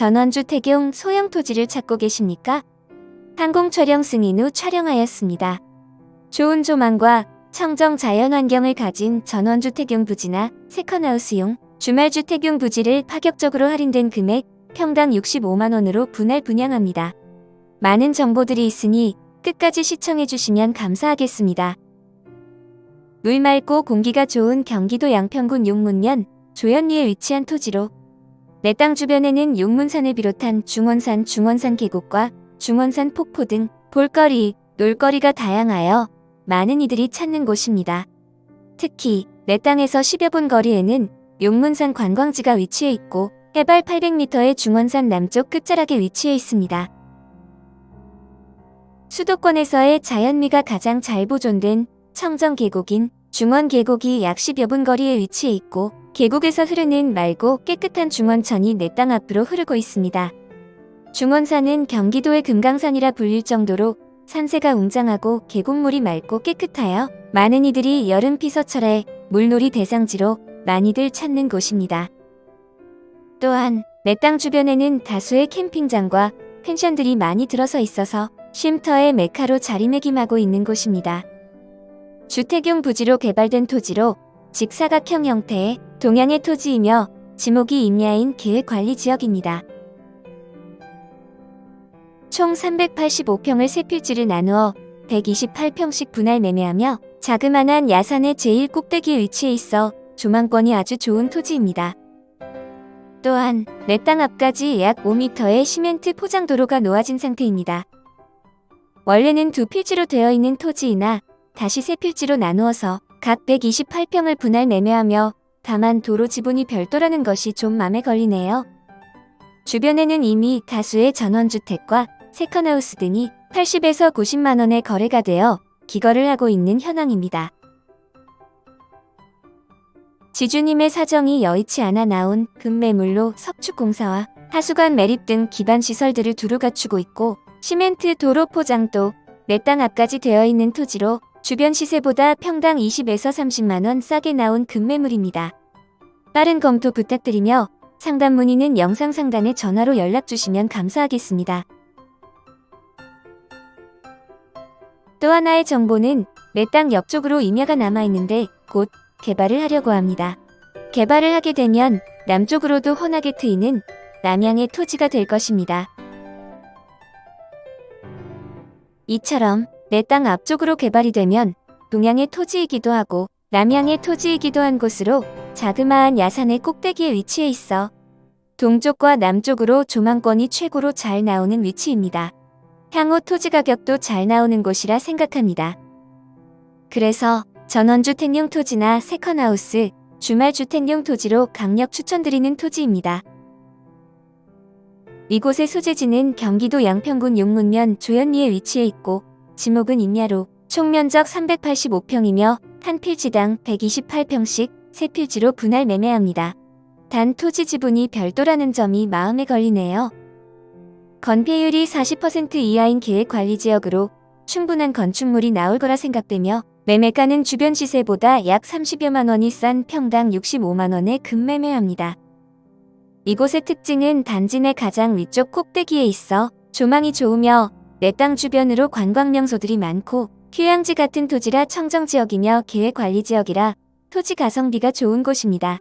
전원주 태경 소형 토지를 찾고 계십니까? 항공 촬영 승인 후 촬영하였습니다. 좋은 조망과 청정 자연환경을 가진 전원주 태경 부지나 세컨하우스용 주말주 태경 부지를 파격적으로 할인된 금액 평당 65만원으로 분할 분양합니다. 많은 정보들이 있으니 끝까지 시청해주시면 감사하겠습니다. 물 맑고 공기가 좋은 경기도 양평군 용문면 조현리에 위치한 토지로 내 땅 주변에는 용문산을 비롯한 중원산 중원산 계곡과 중원산 폭포 등 볼거리, 놀거리가 다양하여 많은 이들이 찾는 곳입니다. 특히 내 땅에서 10여 분 거리에는 용문산 관광지가 위치해 있고 해발 800m의 중원산 남쪽 끝자락에 위치해 있습니다. 수도권에서의 자연미가 가장 잘 보존된 청정 계곡인 중원 계곡이 약 10여 분 거리에 위치해 있고 계곡에서 흐르는 맑고 깨끗한 중원천이 내 땅 앞으로 흐르고 있습니다. 중원산은 경기도의 금강산이라 불릴 정도로 산세가 웅장하고 계곡물이 맑고 깨끗하여 많은 이들이 여름 피서철에 물놀이 대상지로 많이들 찾는 곳입니다. 또한 내 땅 주변에는 다수의 캠핑장과 펜션들이 많이 들어서 있어서 쉼터의 메카로 자리매김하고 있는 곳입니다. 주택용 부지로 개발된 토지로 직사각형 형태의 동양의 토지이며 지목이 임야인 계획관리지역입니다. 총 385평을 세 필지를 나누어 128평씩 분할 매매하며 자그만한 야산의 제일 꼭대기에 위치해 있어 조망권이 아주 좋은 토지입니다. 또한 내 땅 앞까지 약 5m의 시멘트 포장도로가 놓아진 상태입니다. 원래는 두 필지로 되어 있는 토지이나 다시 세 필지로 나누어서 각 128평을 분할 매매하며 다만 도로 지분이 별도라는 것이 좀 맘에 걸리네요. 주변에는 이미 다수의 전원주택과 세컨하우스 등이 80에서 90만 원에 거래가 되어 기거를 하고 있는 현황입니다. 지주님의 사정이 여의치 않아 나온 급매물로 석축공사와 하수관 매립 등 기반 시설들을 두루 갖추고 있고 시멘트 도로 포장도 내 땅 앞까지 되어 있는 토지로 주변 시세보다 평당 20에서 30만 원 싸게 나온 급매물입니다. 빠른 검토 부탁드리며 상담 문의는 영상 상단에 전화로 연락 주시면 감사하겠습니다. 또 하나의 정보는 내땅 옆쪽으로 임야가 남아있는데 곧 개발을 하려고 합니다. 개발을 하게 되면 남쪽으로도 훤하게 트이는 남양의 토지가 될 것입니다. 이처럼 내 땅 앞쪽으로 개발이 되면 동양의 토지이기도 하고 남양의 토지이기도 한 곳으로 자그마한 야산의 꼭대기에 위치해 있어 동쪽과 남쪽으로 조망권이 최고로 잘 나오는 위치입니다. 향후 토지 가격도 잘 나오는 곳이라 생각합니다. 그래서 전원주택용 토지나 세컨하우스, 주말주택용 토지로 강력 추천드리는 토지입니다. 이곳의 소재지는 경기도 양평군 용문면 조현리에 위치해 있고 지목은 임야로 총 면적 385평이며 한 필지당 128평씩 세 필지로 분할 매매합니다. 단 토지 지분이 별도라는 점이 마음에 걸리네요. 건폐율이 40% 이하인 계획관리지역으로 충분한 건축물이 나올 거라 생각되며 매매가는 주변 시세보다 약 30여만 원이 싼 평당 65만 원에 급매매합니다. 이곳의 특징은 단지 내 가장 위쪽 꼭대기에 있어 조망이 좋으며 내 땅 주변으로 관광 명소들이 많고 휴양지 같은 토지라 청정지역이며 계획관리지역이라 토지 가성비가 좋은 곳입니다.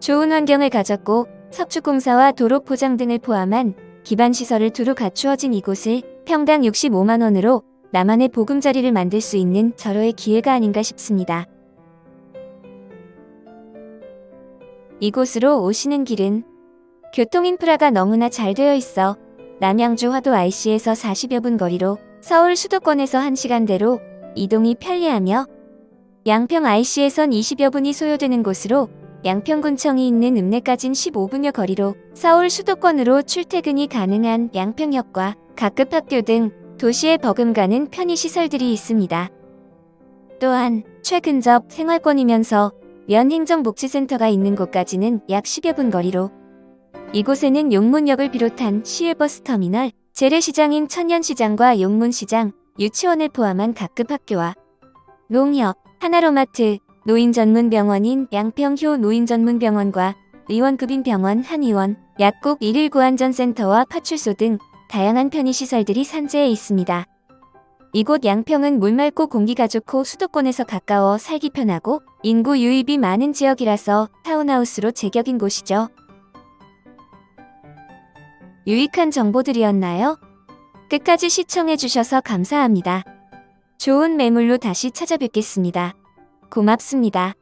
좋은 환경을 가졌고 석축공사와 도로 포장 등을 포함한 기반 시설을 두루 갖추어진 이곳을 평당 65만 원으로 나만의 보금자리를 만들 수 있는 절호의 기회가 아닌가 싶습니다. 이곳으로 오시는 길은 교통 인프라가 너무나 잘 되어 있어 남양주 화도 IC에서 40여 분 거리로 서울 수도권에서 1시간대로 이동이 편리하며 양평 IC에선 20여 분이 소요되는 곳으로 양평군청이 있는 읍내까진 15분여 거리로 서울 수도권으로 출퇴근이 가능한 양평역과 각급 학교 등 도시에 버금가는 편의시설들이 있습니다. 또한 최근접 생활권이면서 면 행정복지센터가 있는 곳까지는 약 10여 분 거리로 이곳에는 용문역을 비롯한 시외버스 터미널, 재래시장인 천년시장과 용문시장, 유치원을 포함한 각급 학교와 농협, 하나로마트, 노인전문병원인 양평효 노인전문병원과 의원급인 병원, 한의원, 약국, 119 안전센터와 파출소 등 다양한 편의시설들이 산재해 있습니다. 이곳 양평은 물 맑고 공기가 좋고 수도권에서 가까워 살기 편하고 인구 유입이 많은 지역이라서 타운하우스로 제격인 곳이죠. 유익한 정보들이었나요? 끝까지 시청해주셔서 감사합니다. 좋은 매물로 다시 찾아뵙겠습니다. 고맙습니다.